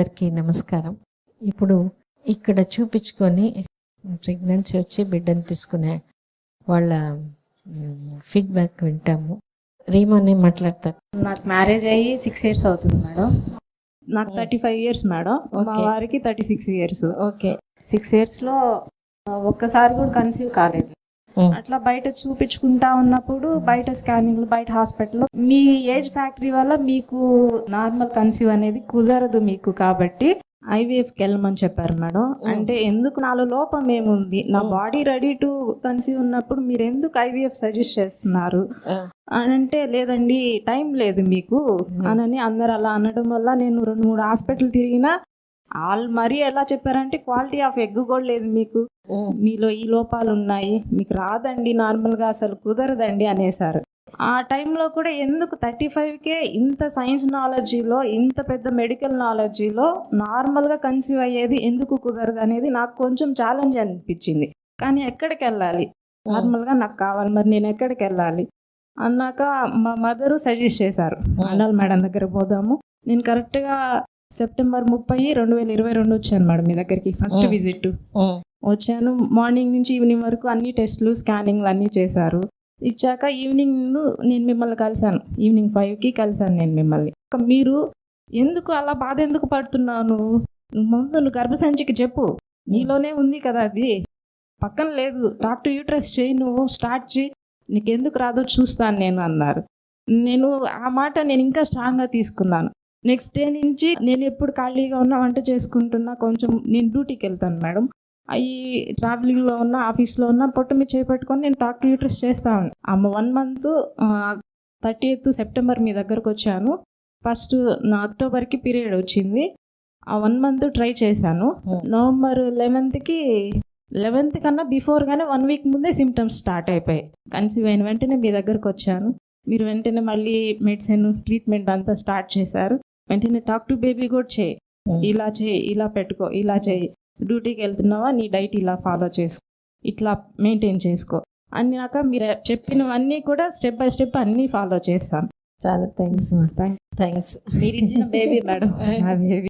నమస్కారం. ఇప్పుడు ఇక్కడ చూపించుకొని ప్రెగ్నెన్సీ వచ్చి బిడ్డను తీసుకునే వాళ్ళ ఫీడ్బ్యాక్ వింటాము. రీమానే మాట్లాడతారు. నాకు మ్యారేజ్ అయ్యి సిక్స్ ఇయర్స్ అవుతుంది మేడం. నాకు థర్టీ ఫైవ్ ఇయర్స్ మేడం. మా. వారికి thirty six years. Okay. Six ఇయర్స్లో ఆ, ఒక్కసారి కూడా కన్సీవ్ కాలేదు. అట్లా బయట చూపించుకుంటా ఉన్నప్పుడు బయట స్కానింగ్ బయట హాస్పిటల్లో. మీ ఏజ్ ఫ్యాక్టరీ వల్ల మీకు నార్మల్ కన్సీవ్ అనేది కుదరదు మీకు కాబట్టి ఐవీఎఫ్ వెళ్ళమని చెప్పారు మేడం. అంటే ఎందుకు నాలో లోపం ఏముంది? నా. బాడీ రెడీ టు కన్సీవ్ ఉన్నప్పుడు మీరు ఎందుకు ఐవీఎఫ్ సజెస్ట్ చేస్తున్నారు? అని అంటే లేదండి టైం లేదు మీకు అనని అందరు అలా అనడం వల్ల నేను రెండు మూడు హాస్పిటల్ తిరిగినా వాళ్ళు మరీ ఎలా చెప్పారంటే క్వాలిటీ ఆఫ్ ఎగ్ కూడా లేదు మీకు. మీలో ఈ లోపాలు ఉన్నాయి మీకు రాదండి నార్మల్గా అసలు కుదరదండి అనేసారు. ఆ టైంలో కూడా ఎందుకు థర్టీ ఫైవ్కే ఇంత సైన్స్ నాలెడ్జీలో ఇంత పెద్ద మెడికల్ నాలెడ్జీలో నార్మల్గా కన్సీవ్ అయ్యేది ఎందుకు కుదరదు అనేది నాకు కొంచెం ఛాలెంజ్ అనిపించింది. కానీ ఎక్కడికి వెళ్ళాలి? నార్మల్గా నాకు కావాలి మరి నేను ఎక్కడికి వెళ్ళాలి? అన్నాక మా మదరు సజెస్ట్ చేశారు అండాల్ మేడం దగ్గర పోదాము. నేను కరెక్ట్గా సెప్టెంబర్ ముప్పై రెండు వేల ఇరవై రెండు వచ్చాను మేడం మీ దగ్గరికి ఫస్ట్. విజిట్. వచ్చాను మార్నింగ్ నుంచి ఈవినింగ్ వరకు అన్ని టెస్ట్లు స్కానింగ్లు అన్నీ చేశారు. ఇచ్చాక ఈవినింగ్ నేను మిమ్మల్ని కలిశాను. ఈవినింగ్ ఫైవ్కి కలిశాను నేను మిమ్మల్ని. మీరు ఎందుకు అలా బాధ ఎందుకు నువ్వు ముందు నువ్వు గర్భసంచికి చెప్పు. నీలోనే ఉంది కదా అది. పక్కన లేదు. డాక్టర్ యూట్రస్ చేయి నువ్వు స్టార్ట్ చేయి నీకు ఎందుకు రాదో చూస్తాను నేను అన్నారు. నేను ఆ మాట నేను ఇంకా స్ట్రాంగ్గా తీసుకున్నాను. నెక్స్ట్ డే నుంచి నేను ఎప్పుడు ఖాళీగా ఉన్నా వంట చేసుకుంటున్నా కొంచెం నేను డ్యూటీకి వెళ్తాను మేడం. అవి ట్రావెలింగ్లో ఉన్న ఆఫీస్లో ఉన్న పొట్టు మీద చేపట్టుకొని నేను డాక్టర్ యూట్రస్ చేస్తాను అమ్మ one month thirty eighth September మీ దగ్గరకు వచ్చాను. ఫస్ట్ నా అక్టోబర్కి పీరియడ్ వచ్చింది. ఆ వన్ మంత్ ట్రై చేశాను. నవంబర్ లెవెన్త్కి లెవెన్త్ కన్నా బిఫోర్గానే వన్ వీక్ ముందే సిమ్టమ్స్ స్టార్ట్ అయిపోయాయి. కన్సీవ్ అయిన వెంటనే మీ దగ్గరకు వచ్చాను. మీరు వెంటనే మళ్ళీ మెడిసిన్ ట్రీట్మెంట్ అంతా స్టార్ట్ చేశారు. వెంటనే టాక్ టు బేబీ కూడా చేయి. ఇలా చేయి ఇలా పెట్టుకో ఇలా చేయి. డ్యూటీకి వెళ్తున్నావా? నీ డైట్ ఇలా ఫాలో చేసుకో. ఇట్లా మెయింటైన్ చేసుకో. అన్నాక మీరు చెప్పినవన్నీ కూడా స్టెప్ బై స్టెప్ అన్నీ ఫాలో చేస్తాను. చాలా థ్యాంక్స్ థ్యాంక్స్ మీరు ఇచ్చిన బేబీ మేడం. బేబీ.